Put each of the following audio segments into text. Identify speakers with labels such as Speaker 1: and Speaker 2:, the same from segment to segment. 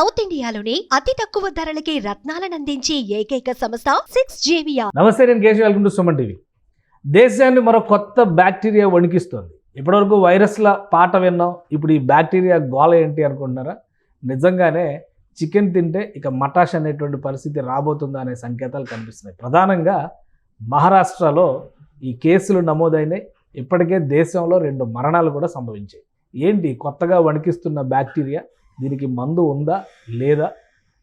Speaker 1: South ఇండియాలోని అతి తక్కువ ధరలకి రత్నాలనందించే ఏకైక సంస్థ సిక్స్ జేవియా
Speaker 2: నమస్తే నేను Keshav. Welcome to Suman TV. దేశాన్ని మరో కొత్త బ్యాక్టీరియా వణికిస్తోంది. ఇప్పటివరకు వైరస్ల పాట విన్నాం. ఇప్పుడు ఈ బ్యాక్టీరియా గోల ఏంటి అనుకుంటున్నారా? నిజంగానే చికెన్ తింటే ఇక మటాష్ అనేటువంటి పరిస్థితి రాబోతుందా అనే సంకేతాలు కనిపిస్తున్నాయి. ప్రధానంగా మహారాష్ట్రలో ఈ కేసులు నమోదైనాయి. ఇప్పటికే దేశంలో రెండు మరణాలు కూడా సంభవించాయి. ఏంటి? కొత్తగా వణికిస్తున్న బ్యాక్టీరియా దీనికి మందు ఉందా లేదా?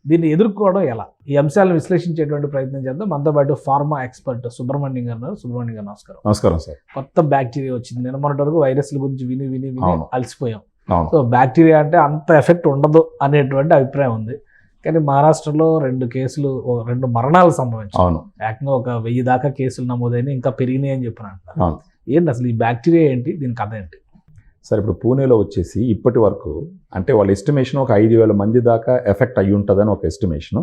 Speaker 2: దీన్ని ఎదుర్కోవడం ఎలా? ఈ అంశాలను విశ్లేషించేటువంటి ప్రయత్నం చేద్దాం. మనతో పాటు ఫార్మా ఎక్స్పర్ట్ సుబ్రహ్మణ్యం గారు. సుబ్రహ్మణ్యం గారు నమస్కారం.
Speaker 3: నమస్కారం సార్.
Speaker 2: కొత్త బ్యాక్టీరియా వచ్చింది. నిన్న మొన్నటి వరకు వైరస్ల గురించి విని విని విని. అలసిపోయాం. సో బ్యాక్టీరియా అంటే అంత ఎఫెక్ట్ ఉండదు అనేటువంటి అభిప్రాయం ఉంది. కానీ మహారాష్ట్రలో రెండు కేసులు రెండు మరణాలు సంభవించాయి.
Speaker 3: అవును.
Speaker 2: ఏకంగా ఒక వెయ్యి దాకా కేసులు నమోదైన ఇంకా పెరిగినాయి అని చెప్పిన. ఏంటి అసలు ఈ బ్యాక్టీరియా ఏంటి? దీని కథ ఏంటి?
Speaker 3: సార్ ఇప్పుడు పూణేలో వచ్చేసి ఇప్పటి వరకు అంటే వాళ్ళ ఎస్టిమేషన్ ఒక ఐదు వేల మంది దాకా ఎఫెక్ట్ అయ్యి ఉంటుందని ఒక ఎస్టిమేషన్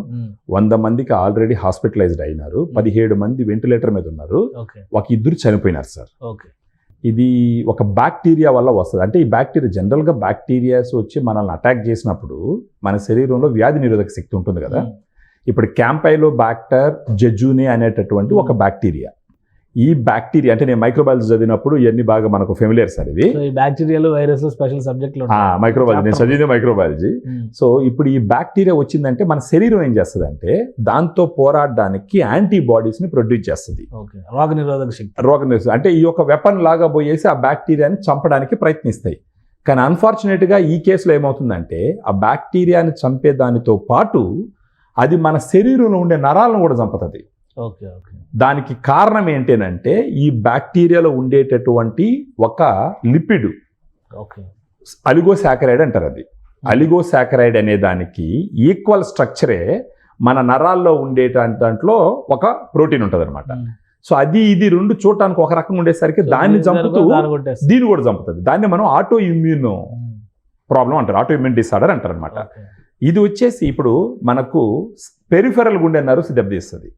Speaker 3: వంద మందికి ఆల్రెడీ హాస్పిటలైజ్డ్ అయినారు. పదిహేడు మంది వెంటిలేటర్ మీద ఉన్నారు. ఒక ఇద్దరు చనిపోయినారు సార్.
Speaker 2: ఓకే.
Speaker 3: ఇది ఒక బ్యాక్టీరియా వల్ల వస్తుంది. అంటే ఈ బ్యాక్టీరియా జనరల్గా బ్యాక్టీరియాస్ వచ్చి మనల్ని అటాక్ చేసినప్పుడు మన శరీరంలో వ్యాధి నిరోధక శక్తి ఉంటుంది కదా. ఇప్పుడు క్యాంపైలో బ్యాక్టర్ జెజూనే అనేటటువంటి ఒక బ్యాక్టీరియా ఈ బ్యాక్టీరియా అంటే నేను మైక్రోబయాలజీ చదివినప్పుడు ఇవన్నీ బాగా మనకు ఫెమిలియర్ సార్ ఇవి.
Speaker 2: ఈ బ్యాక్టీరియాలు వైరస్ స్పెషల్ సబ్జెక్టులు
Speaker 3: మైక్రోబయాలజీ నేను చదివింది మైక్రోబయాలజీ సో ఇప్పుడు ఈ బ్యాక్టీరియా వచ్చిందంటే మన శరీరం ఏం చేస్తుంది అంటే దాంతో పోరాడడానికి యాంటీబాడీస్ని ప్రొడ్యూస్ చేస్తుంది
Speaker 2: రోగ నిరోధక శక్తి.
Speaker 3: రోగ నిరోధక అంటే ఈ యొక్క వెపన్ లాగా పోయేసి ఆ బ్యాక్టీరియాని చంపడానికి ప్రయత్నిస్తాయి. కానీ అన్ఫార్చునేట్గా ఈ కేసులో ఏమవుతుందంటే ఆ బ్యాక్టీరియాని చంపే దానితో పాటు అది మన శరీరంలో ఉండే నరాలను కూడా చంపుతుంది. దానికి కారణం ఏంటంటే ఈ బ్యాక్టీరియాలో ఉండేటటువంటి ఒక లిపిడ్.
Speaker 2: ఓకే.
Speaker 3: అలిగోసాకరైడ్ అంటారు అది. అలిగోసాకరైడ్ అనే దానికి ఈక్వల్ స్ట్రక్చరే మన నరాల్లో ఉండేటువంటి దాంట్లో ఒక ప్రోటీన్ ఉంటుంది అనమాట. సో అది ఇది రెండు చూడటానికి ఒక రకంగా ఉండేసరికి దాన్ని
Speaker 2: దీని
Speaker 3: చంపుతూ
Speaker 2: దాన్ని
Speaker 3: కూడా చంపుతుంది. దాన్ని మనం ఆటో ఇమ్యూన్ ప్రాబ్లం అంటారు. ఆటో ఇమ్యూన్ డిసార్డర్ అంటారు అనమాట. ఇది వచ్చేసి ఇప్పుడు మనకు పెరిఫెరల్ గుండె నర్వ్స్ దెబ్బతీస్తుంది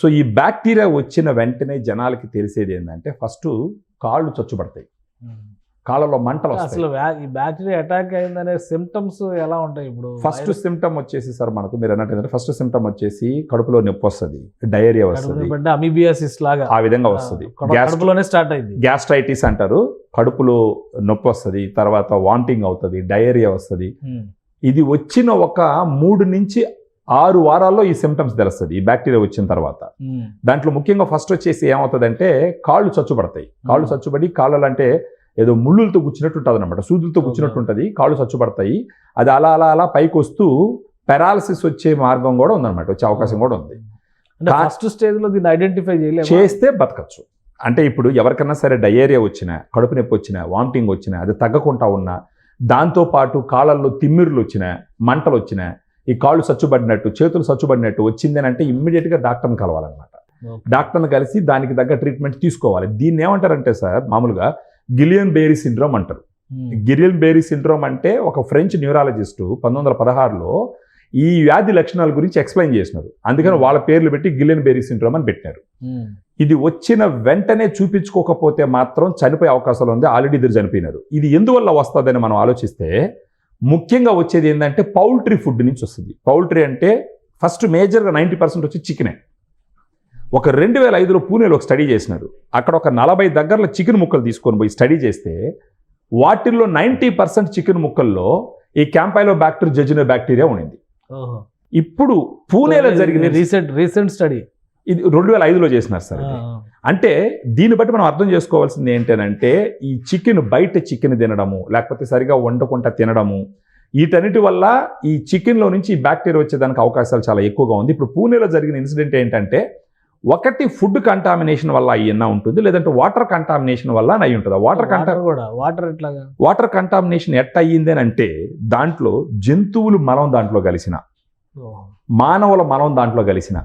Speaker 3: సో ఈ బ్యాక్టీరియా వచ్చిన వెంటనే జనాలకి తెలిసేది ఏంటంటే ఫస్ట్ కాళ్ళు చచ్చుబడతాయి.
Speaker 2: ఉమ్.
Speaker 3: కాళ్ళలో మంటలు
Speaker 2: అసలు ఈ బ్యాక్టీరియా అటాక్ అయిందనే సిమ్టమ్స్ ఎలా ఉంటాయి ఇప్పుడు?
Speaker 3: ఫస్ట్ సిమ్టమ్ వచ్చేసి సార్ మనకు మీరు అన్నట్టు ఏంటంటే ఫస్ట్ సిమ్టమ్ వచ్చేసి కడుపులో నొప్పి వస్తుంది డయేరియా వస్తుంది.
Speaker 2: అమీబియాసిస్ లాగా.
Speaker 3: ఆ విధంగా వస్తుంది.
Speaker 2: కడుపులోనే స్టార్ట్ అయింది.
Speaker 3: గ్యాస్ట్రైటిస్ అంటారు. కడుపులో నొప్పి వస్తుంది తర్వాత వాంటింగ్ అవుతుంది డయేరియా వస్తుంది. ఇది వచ్చిన ఒక మూడు నుంచి ఆరు వారాల్లో ఈ సిమ్టమ్స్ తెలుస్తుంది ఈ బ్యాక్టీరియా వచ్చిన తర్వాత. దాంట్లో ముఖ్యంగా ఫస్ట్ వచ్చేసి ఏమవుతుందంటే కాళ్ళు చచ్చుబడతాయి. కాళ్ళు. చచ్చుబడి కాళ్ళు అంటే ఏదో ముళ్ళులతో గుచ్చినట్టు ఉంటుంది అనమాట సూదులతో. గుచ్చినట్టు ఉంటుంది కాళ్ళు చచ్చుబడతాయి. అది అలా అలా అలా పైకి వస్తూ పెరాలసిస్ వచ్చే మార్గం కూడా ఉందన్నమాట వచ్చే అవకాశం కూడా ఉంది.
Speaker 2: ఫస్ట్ స్టేజ్లో దీన్ని ఐడెంటిఫై చేయలేము?
Speaker 3: చేస్తే బతకచ్చు. అంటే ఇప్పుడు ఎవరికన్నా సరే డయేరియా వచ్చినా కడుపు నొప్పి వచ్చినా వామిటింగ్ వచ్చినా అది తగ్గకుండా ఉన్నా దాంతోపాటు కాళ్ళల్లో తిమ్మిరులు వచ్చినా మంటలు వచ్చినా ఈ కాళ్ళు సచ్చుబడినట్టు చేతులు సచ్చుబడినట్టు వచ్చింది అని అంటే ఇమ్మీడియట్గా డాక్టర్ని కలవాలన్నమాట. డాక్టర్ని కలిసి దానికి తగ్గ ట్రీట్మెంట్ తీసుకోవాలి. దీన్ని ఏమంటారంటే సార్ మామూలుగా గిలియన్ బేరీ సిండ్రోమ్ అంటారు. గిరియన్ బేరీ సిండ్రోమ్ అంటే ఒక ఫ్రెంచ్ న్యూరాలజిస్ట్ పంతొమ్మిది వందల పదహారులో ఈ వ్యాధి లక్షణాల గురించి ఎక్స్ప్లెయిన్ చేసినారు. అందుకని వాళ్ళ పేర్లు పెట్టి గిలియన్ బేరీ సిండ్రోమ్ అని పెట్టినారు ఇది వచ్చిన వెంటనే చూపించుకోకపోతే మాత్రం చనిపోయే అవకాశాలు ఉంది. ఆల్రెడీ ఇద్దరు చనిపోయినారు. ఇది ఎందువల్ల వస్తుందని మనం ఆలోచిస్తే ముఖ్యంగా వచ్చేది ఏంటంటే పౌల్ట్రీ ఫుడ్ నుంచి వస్తుంది. పౌల్ట్రీ అంటే ఫస్ట్ మేజర్గా నైంటీ పర్సెంట్ వచ్చి చికెనే. ఒక రెండు వేల ఐదులో పూణేలో ఒక స్టడీ చేసినారు. అక్కడ ఒక నలభై దగ్గరలో చికెన్ ముక్కలు తీసుకొని పోయి స్టడీ చేస్తే వాటిల్లో నైంటీ పర్సెంట్ చికెన్ ముక్కల్లో ఈ క్యాంపైలో బ్యాక్టీరియా జజినో బ్యాక్టీరియా ఉండింది ఇప్పుడు పూణేలో జరిగిన
Speaker 2: రీసెంట్ రీసెంట్ స్టడీ.
Speaker 3: ఇది రెండు వేల ఐదులో చేసినారు సార్. అంటే దీన్ని బట్టి మనం అర్థం చేసుకోవాల్సింది ఏంటంటే ఈ చికెన్ బయట చికెన్ తినడము లేకపోతే సరిగా వండకుండా తినడము వీటన్నిటి వల్ల ఈ చికెన్లో నుంచి ఈ బ్యాక్టీరియా వచ్చేదానికి అవకాశాలు చాలా ఎక్కువగా ఉంది. ఇప్పుడు పూణేలో జరిగిన ఇన్సిడెంట్ ఏంటంటే ఒకటి ఫుడ్ కంటామినేషన్ వల్ల అయ్యన్నా ఉంటుంది లేదంటే వాటర్ కంటామినేషన్ వల్ల అని అయి ఉంటుంది. వాటర్ కంటా
Speaker 2: వాటర్ కూడా వాటర్
Speaker 3: కంటామినేషన్ ఎట్ట అయ్యింది అని అంటే దాంట్లో జంతువులు మలం దాంట్లో కలిసిన మానవుల మలం దాంట్లో కలిసిన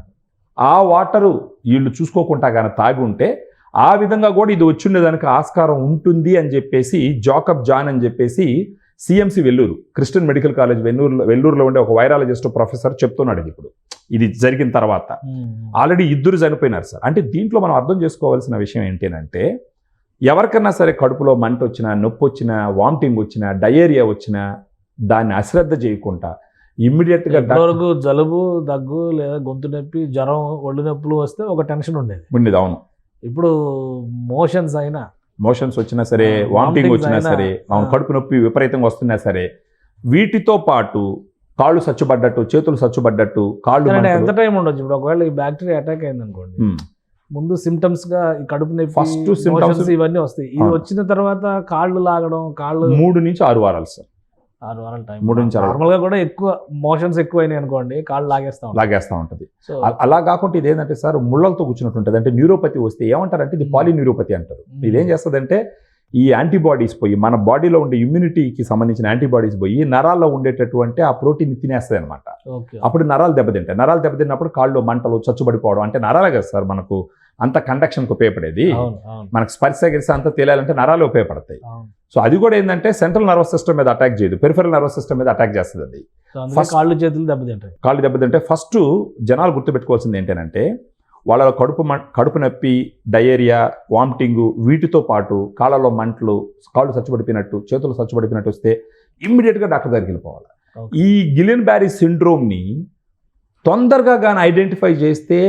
Speaker 3: ఆ వాటరు వీళ్ళు చూసుకోకుండా కానీ తాగి ఉంటే ఆ విధంగా కూడా ఇది వచ్చిండేదానికి ఆస్కారం ఉంటుంది అని చెప్పేసి జాకబ్ జాన్ అని చెప్పేసి CMC Vellore Christian Medical College వెల్లూరులో వెల్లూరులో ఉండే ఒక వైరాలజిస్ట్ ప్రొఫెసర్ చెప్తున్నాడు ఇది ఇప్పుడు. ఇది జరిగిన తర్వాత. ఆల్రెడీ ఇద్దరు చనిపోయినారు సార్. అంటే దీంట్లో మనం అర్థం చేసుకోవాల్సిన విషయం ఏంటంటే ఎవరికన్నా సరే కడుపులో మంట వచ్చినా నొప్పి వచ్చినా వామిటింగ్ వచ్చినా డయేరియా వచ్చినా దాన్ని అశ్రద్ధ చేయకుండా ఇమ్మీడియట్గా
Speaker 2: ఇప్పటివరకు జలుబు దగ్గు లేదా గొంతు నొప్పి జ్వరం ఒళ్ళు నొప్పులు వస్తే ఒక టెన్షన్ ఉండేది
Speaker 3: ఉండేది అవును
Speaker 2: ఇప్పుడు మోషన్స్ అయినా
Speaker 3: మోషన్స్ వచ్చినా సరే వామిటింగ్ వచ్చినా సరే అవును. కడుపు నొప్పి విపరీతంగా వస్తున్నా సరే వీటితో పాటు కాళ్ళు సచ్చుబడ్డట్టు చేతులు సచ్చుబడ్డట్టు కాళ్ళు
Speaker 2: ఎంత. టైం ఉండొచ్చు ఇప్పుడు ఒకవేళ ఈ బ్యాక్టీరియా అటాక్ అయింది అనుకోండి. ముందు సిమ్టమ్స్గా ఈ కడుపు నొప్పి
Speaker 3: symptoms-
Speaker 2: motions ఇవన్నీ వస్తాయి ఇది. వచ్చిన తర్వాత కాళ్ళు లాగడం కాళ్ళు
Speaker 3: మూడు నుంచి ఆరు వారాలు సార్
Speaker 2: ఆరు వారాల టైం
Speaker 3: మూడు నుంచి ఆరు
Speaker 2: నార్మల్గా కూడా ఎక్కువ మోషన్స్ ఎక్కువ అయినాయి అనుకోండి కాళ్ళు లాగేస్తాం
Speaker 3: లాగేస్తూ ఉంటుంది. అలా కాకుండా ఇది ఏంటంటే సార్ ముళ్ళలతో కూర్చున్నట్టు ఉంటుంది అంటే న్యూరోపతి వస్తే ఏమంటారంటే ఇది
Speaker 2: Hmm.
Speaker 3: పాలిన్యూరోపతి అంటారు. ఇదేం చేస్తుందంటే ఈ యాంటీబాడీస్ పోయి మన బాడీలో ఉండే ఇమ్యూనిటీకి సంబంధించిన యాంటీబాడీస్ పోయి నరాల్లో ఉండేటటువంటి ఆ ప్రోటీన్ తినేస్తుంది అనమాట అప్పుడు నరాలు దెబ్బతింటాయి. నరాలు దెబ్బతిన్నప్పుడు కాళ్ళు మంటలు చచ్చుబడిపోవడం అంటే నరాలే కదా సార్ మనకు అంత కండక్షన్కి ఉపయోగపడేది. మనకు స్పర్శ గిరిస అంతా తెలియాలంటే నరాలు ఉపయోగపడతాయి. సో అది కూడా ఏంటంటే సెంట్రల్ నర్వస్ సిస్టమ్ మీద అటాక్ చేయదు. పెరిఫరల్ నర్వస్ సిస్టమ్ మీద అటాక్ చేస్తుంది అది.
Speaker 2: కాళ్ళు చేతులు దెబ్బతింటాయి.
Speaker 3: కాళ్ళు దెబ్బతింటే ఫస్ట్ జనాలు గుర్తుపెట్టుకోవాల్సింది ఏంటంటే వాళ్ళ కడుపు కడుపు నొప్పి డయేరియా వామిటింగ్ వీటితో పాటు కాళ్ళలో మంటలు కాళ్ళు చచ్చుబడిపోయినట్టు చేతులు చచ్చుబడిపోయినట్టు వస్తే ఇమ్మీడియట్గా డాక్టర్ దగ్గరికి వెళ్ళిపోవాలి. ఈ గిలియన్ బ్యారీ సిండ్రోమ్ని తొందరగా కానీ ఐడెంటిఫై చేస్తే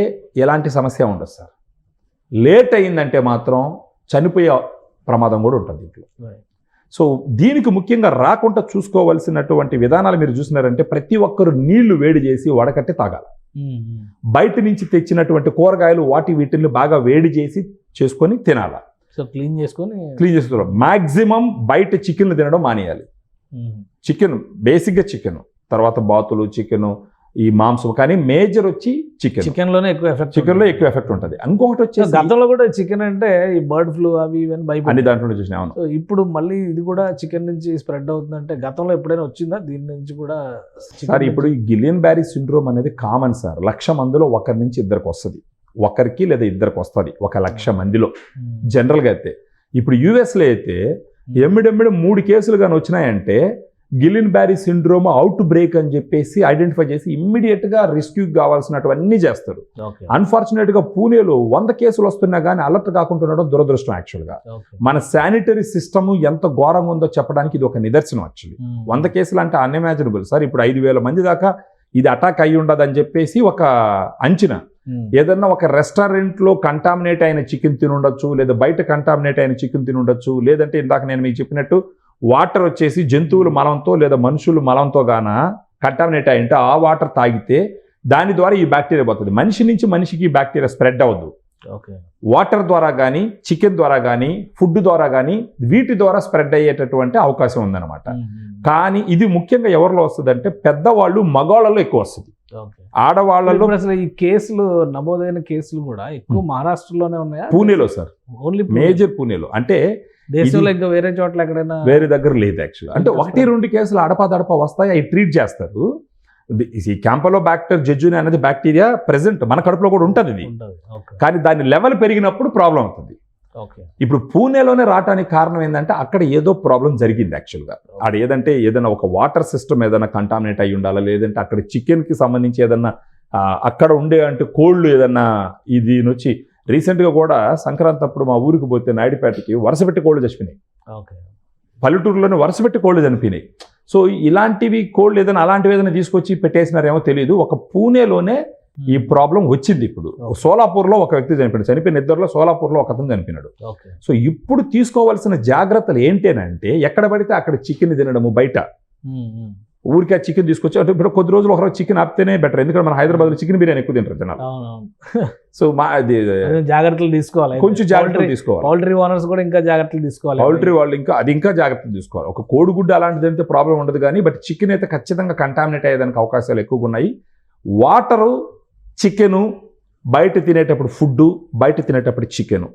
Speaker 3: ఎలాంటి సమస్య ఉండదు సార్. లేట్ అయిందంటే మాత్రం చనిపోయే ప్రమాదం కూడా ఉంటుంది ఇంట్లో. సో దీనికి ముఖ్యంగా రాకుండా చూసుకోవాల్సినటువంటి విధానాలు మీరు చూసినారంటే ప్రతి ఒక్కరు నీళ్ళు వేడి చేసి వడకట్టి తాగాలి. బయట నుంచి తెచ్చినటువంటి కూరగాయలు వాటి వీటిని బాగా వేడి చేసి చేసుకొని తినాలి.
Speaker 2: సో క్లీన్ చేసుకొని
Speaker 3: క్లీన్ చేసుకోవాలి మాక్సిమం బయట చికెన్లు తినడం మానేయాలి. చికెన్ బేసిక్గా చికెన్ తర్వాత బాతులు చికెన్ ఈ మాంసం కానీ మేజర్ వచ్చి చికెన్.
Speaker 2: చికెన్లోనే ఎక్కువ ఎఫెక్ట్
Speaker 3: చికెన్లో ఎక్కువ ఎఫెక్ట్ ఉంటుంది. ఇంకొకటి వచ్చేసి
Speaker 2: గతంలో కూడా చికెన్ అంటే ఈ బర్డ్ ఫ్లూ అవి ఇవన్నీ
Speaker 3: అన్ని
Speaker 2: భయపడి
Speaker 3: దాంట్లో చూసిన అవును.
Speaker 2: ఇప్పుడు మళ్ళీ ఇది కూడా చికెన్ నుంచి స్ప్రెడ్ అవుతుందంటే గతంలో ఎప్పుడైనా వచ్చిందా? దీని నుంచి కూడా
Speaker 3: సార్ ఇప్పుడు ఈ గిలియన్ బ్యారీ సిండ్రోమ్ అనేది కామన్ సార్. లక్ష మందిలో ఒకరి నుంచి ఇద్దరికి వస్తుంది. ఒకరికి లేదా ఇద్దరికి వస్తుంది. ఒక లక్ష మందిలో.
Speaker 2: ఉమ్,
Speaker 3: జనరల్గా అయితే. ఇప్పుడు యూఎస్లో అయితే ఎమ్మిడెమ్మిడి మూడు కేసులు కానీ వచ్చినాయంటే Guillain Barre syndrome outbreak అని చెప్పేసి ఐడెంటిఫై చేసి ఇమ్మీడియట్గా రెస్క్యూ కావాల్సినటువన్నీ చేస్తారు. అన్ఫార్చునేట్గా పూణేలో వంద కేసులు వస్తున్నా కానీ అలర్ట్ కాకుండా ఉండడం దురదృష్టం యాక్చువల్గా మన శానిటరీ సిస్టమ్ ఎంత ఘోరంగా ఉందో చెప్పడానికి ఇది ఒక నిదర్శనం యాక్చువల్లీ వంద కేసులు అంటే అన్ఇమాజినబుల్ సార్ ఇప్పుడు ఐదు వేల మంది దాకా ఇది అటాక్ అయ్యి ఉండదని చెప్పేసి ఒక అంచనా. ఏదన్నా ఒక రెస్టారెంట్లో కంటామినేట్ అయిన చికెన్ తినుండొచ్చు లేదా బయట కంటామినేట్ అయిన చికెన్ తినుండొచ్చు లేదంటే ఇందాక నేను మీకు చెప్పినట్టు వాటర్ వచ్చేసి జంతువుల మలంతో లేదా మనుషుల మలంతో గాన కంటామినేట్ అయి ఉంటే ఆ వాటర్ తాగితే దాని ద్వారా ఈ బ్యాక్టీరియా పోతుంది. మనిషి నుంచి మనిషికి ఈ బ్యాక్టీరియా స్ప్రెడ్ అవ్వదు
Speaker 2: ఓకే.
Speaker 3: వాటర్ ద్వారా కానీ చికెన్ ద్వారా కానీ ఫుడ్ ద్వారా కానీ వీటి ద్వారా స్ప్రెడ్ అయ్యేటటువంటి అవకాశం ఉందన్నమాట. కానీ ఇది ముఖ్యంగా ఎవరిలో వస్తుందంటే పెద్దవాళ్ళు మగవాళ్ళలో ఎక్కువ వస్తుంది. ఆడవాళ్ళలో
Speaker 2: అసలు ఈ కేసులు నమోదైన కేసులు కూడా ఎక్కువ మహారాష్ట్రలోనే ఉన్నాయా?
Speaker 3: పూణేలో సార్.
Speaker 2: ఓన్లీ
Speaker 3: మేజర్ పూణేలో. అంటే
Speaker 2: దేశంలో ఇంకా వేరే చోట్ల ఎక్కడైనా
Speaker 3: వేరే దగ్గర లేదు యాక్చువల్ అంటే ఒకటి రెండు కేసులు అడపాదడపా వస్తాయి అవి ట్రీట్ చేస్తారు. ఈ క్యాంపలో బ్యాక్టర్ జెజ్జుని అనేది బ్యాక్టీరియా ప్రెసెంట్ మన కడుపులో కూడా ఉంటుంది ఇది. కానీ దాని లెవెల్ పెరిగినప్పుడు ప్రాబ్లం అవుతుంది. ఇప్పుడు పూణేలోనే రావడానికి కారణం ఏంటంటే అక్కడ ఏదో ప్రాబ్లం జరిగింది యాక్చువల్గా ఆడ ఏదంటే ఏదైనా ఒక వాటర్ సిస్టమ్ ఏదైనా కంటామినేట్ అయ్యి ఉండాలా లేదంటే అక్కడ చికెన్కి సంబంధించి ఏదన్నా అక్కడ ఉండే అంటే కోళ్ళు ఏదన్నా ఇది వచ్చి రీసెంట్గా కూడా సంక్రాంతి అప్పుడు మా ఊరికి పోతే నాయుడుపేటకి వరుస పెట్టి కోళ్ళు చచ్చిపోయినాయి.
Speaker 2: ఓకే.
Speaker 3: పల్లెటూరులోనే వరుస పెట్టి కోళ్ళు చనిపోయినాయి. సో ఇలాంటివి కోళ్ళు ఏదైనా అలాంటివి ఏదైనా తీసుకొచ్చి పెట్టేసినారేమో తెలియదు. ఒక పూణేలోనే ఈ ప్రాబ్లం వచ్చింది ఇప్పుడు. సోలాపూర్లో ఒక వ్యక్తి చనిపోయాడు. చనిపోయిన ఇద్దరులో సోలాపూర్లో ఒక అతను చనిపోయినాడు.
Speaker 2: ఓకే.
Speaker 3: సో ఇప్పుడు తీసుకోవాల్సిన జాగ్రత్తలు ఏంటేనంటే ఎక్కడ పడితే అక్కడ చికెన్ తినడము బయట. ఊరికే చికెన్ తీసుకొచ్చి అంటే ఇప్పుడు కొద్ది రోజులు ఒకరోజు చికెన్ ఆపితేనే బెటర్ ఎందుకంటే మన హైదరాబాద్లో చికెన్ బిర్యానీ ఎక్కువ తింటారు జనాలు. సో మా అది
Speaker 2: జాగ్రత్తలు తీసుకోవాలి.
Speaker 3: కొంచెం జాగ్రత్తలు తీసుకోవాలి.
Speaker 2: పౌల్ట్రీ ఓనర్స్ కూడా ఇంకా జాగ్రత్తలు తీసుకోవాలి.
Speaker 3: పౌల్ట్రీ వాళ్ళు ఇంకా అది ఇంకా జాగ్రత్తలు తీసుకోవాలి. ఒక కోడిగుడ్డు అలాంటిది అయితే ప్రాబ్లం ఉండదు కానీ బట్ చికెన్ అయితే ఖచ్చితంగా కంటామినేట్ అయ్యేదానికి అవకాశాలు ఎక్కువగా ఉన్నాయి. వాటరు చికెను బయట తినేటప్పుడు ఫుడ్ బయట తినేటప్పుడు చికెను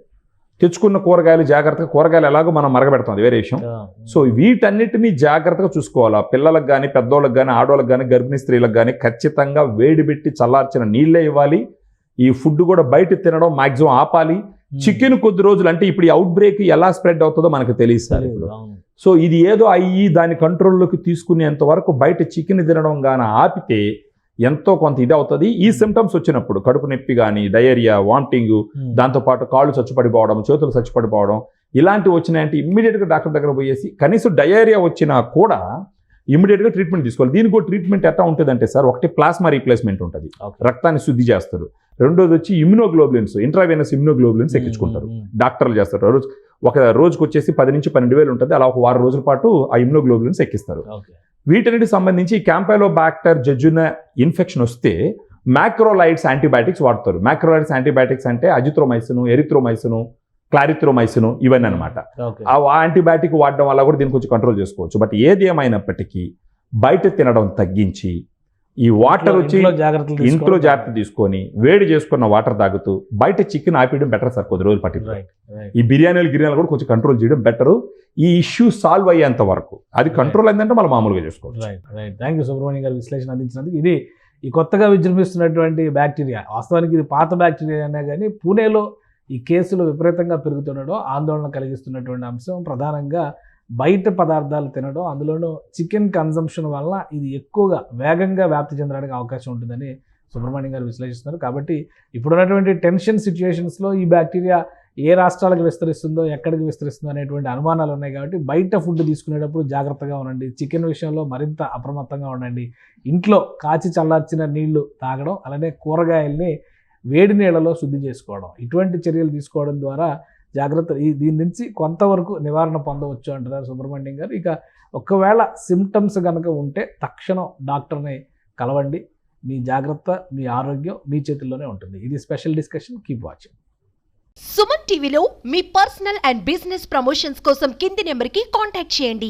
Speaker 3: తెచ్చుకున్న కూరగాయలు జాగ్రత్తగా కూరగాయలు ఎలాగో మనం మరగబెడతాం అది వేరే విషయం. సో వీటన్నిటిని జాగ్రత్తగా చూసుకోవాలా? పిల్లలకు కానీ పెద్దోళ్ళకి కానీ ఆడవాళ్ళకి కానీ గర్భిణీ స్త్రీలకు కానీ ఖచ్చితంగా వేడి పెట్టి చల్లార్చిన నీళ్ళే ఇవ్వాలి. ఈ ఫుడ్ కూడా బయట తినడం మాక్సిమం ఆపాలి. చికెన్ కొద్ది రోజులు అంటే ఇప్పుడు ఈ అవుట్ బ్రేక్ ఎలా స్ప్రెడ్ అవుతుందో మనకు
Speaker 2: అవును.
Speaker 3: సో ఇది ఏదో అయ్యి దాని కంట్రోల్లోకి తీసుకునేంత వరకు బయట చికెన్ తినడం గాన ఆపితే ఎంతో కొంత ఇది అవుతుంది. ఈ సిమ్టమ్స్ వచ్చినప్పుడు కడుపు నొప్పి కానీ డయేరియా వామిటింగ్
Speaker 2: ఉమ్.
Speaker 3: దాంతోపాటు కాళ్ళు చచ్చుపడిపోవడం చేతులు చచ్చుపడిపోవడం ఇలాంటివి వచ్చినాయంటే ఇమ్మీడియట్గా డాక్టర్ దగ్గర పోయేసి కనీసం డయేరియా వచ్చినా కూడా ఇమీడియట్గా ట్రీట్మెంట్ తీసుకోవాలి. దీనికి కూడా ట్రీట్మెంట్ ఎట్లా ఉంటుందంటే సార్ ఒకటి ప్లాస్మా రీప్లేస్మెంట్ ఉంటుంది. రక్తాన్ని శుద్ధి చేస్తారు. రెండోది వచ్చి ఇమ్యునోగ్లోబులిన్స్ ఇంట్రావెనస్ ఇమ్యునోగ్లోబులిన్స్ ఎక్కించుకుంటారు.
Speaker 2: మ్మ్.
Speaker 3: డాక్టర్లు చేస్తారు. రోజు ఒక రోజుకి వచ్చేసి పది నుంచి పన్నెండు వేలు ఉంటుంది. అలా ఒక వారం రోజుల పాటు ఆ ఇమ్యునోగ్లోబులిన్స్ ఎక్కిస్తారు. వీటన్నిటికి సంబంధించి క్యాంపైలో బ్యాక్టర్ జజ్జున ఇన్ఫెక్షన్ వస్తే మ్యాక్రోలైడ్స్ యాంటీబయాటిక్స్ వాడతారు. మ్యాక్రోలైడ్స్ యాంటీబయాటిక్స్ అంటే అజిత్రోమైసిన్ ఎరిత్రోమైసిన్ క్లారిత్రోమైసిన్ ఇవన్నీ అనమాట ఆ యాంటీబయాటిక్ వాడడం వల్ల కూడా దీన్ని కొంచెం కంట్రోల్ చేసుకోవచ్చు. బట్ ఏది ఏమైనప్పటికీ బయట తినడం తగ్గించి ఈ వాటర్ వచ్చి
Speaker 2: జాగ్రత్తలు
Speaker 3: ఇంట్లో. జాగ్రత్త తీసుకొని వేడి చేసుకున్న వాటర్ తాగుతూ బయట చికెన్ ఆపేయడం బెటర్ సార్ కొద్ది రోజులు పట్టి
Speaker 2: రైట్ రైట్
Speaker 3: ఈ బిర్యానీలు గిర్యానీలు కూడా కొంచెం కంట్రోల్ చేయడం బెటర్ ఈ ఇష్యూ సాల్వ్ అయ్యేంత వరకు అది కంట్రోల్ అయిందంటే మళ్ళీ మామూలుగా చేసుకోవచ్చు.
Speaker 2: థ్యాంక్ యూ సుబ్రహ్మణ్యం గారు విశ్లేషణ అందించినందుకు. ఇది ఈ కొత్తగా విజృంభిస్తున్నటువంటి బ్యాక్టీరియా వాస్తవానికి ఇది పాత బ్యాక్టీరియా అనే కానీ పూణేలో ఈ కేసులు విపరీతంగా పెరుగుతుండడం ఆందోళన కలిగిస్తున్నటువంటి అంశం. ప్రధానంగా బయట పదార్థాలు తినడం అందులోనూ చికెన్ కన్సంప్షన్ వల్ల ఇది ఎక్కువగా వేగంగా వ్యాప్తి చెందడానికి అవకాశం ఉంటుందని సుబ్రహ్మణ్యం గారు విశ్లేషిస్తున్నారు. కాబట్టి ఇప్పుడున్నటువంటి టెన్షన్ సిచ్యువేషన్స్లో ఈ బ్యాక్టీరియా ఏ రాష్ట్రాలకు విస్తరిస్తుందో ఎక్కడికి విస్తరిస్తుందో అనేటువంటి అనుమానాలు ఉన్నాయి కాబట్టి బయట ఫుడ్ తీసుకునేటప్పుడు జాగ్రత్తగా ఉండండి. చికెన్ విషయంలో మరింత అప్రమత్తంగా ఉండండి. ఇంట్లో కాచి చల్లార్చిన నీళ్ళు తాగడం అలానే కూరగాయల్ని వేడి నీళ్ళలో శుద్ధి చేసుకోవడం ఇటువంటి చర్యలు తీసుకోవడం ద్వారా జాగ్రత్త ఈ దీని నుంచి కొంతవరకు నివారణ పొందవచ్చు అంటున్నారు సుబ్రహ్మణ్యం గారు. ఇక ఒకవేళ సిమ్టమ్స్ కనుక ఉంటే తక్షణం డాక్టర్ని కలవండి. మీ జాగ్రత్త మీ ఆరోగ్యం మీ చేతుల్లోనే ఉంటుంది. ఇది special discussion keep watching
Speaker 1: Suman టీవీలో మీ పర్సనల్ అండ్ బిజినెస్ ప్రమోషన్స్ కోసం కింది నెంబర్కి కాంటాక్ట్ చేయండి.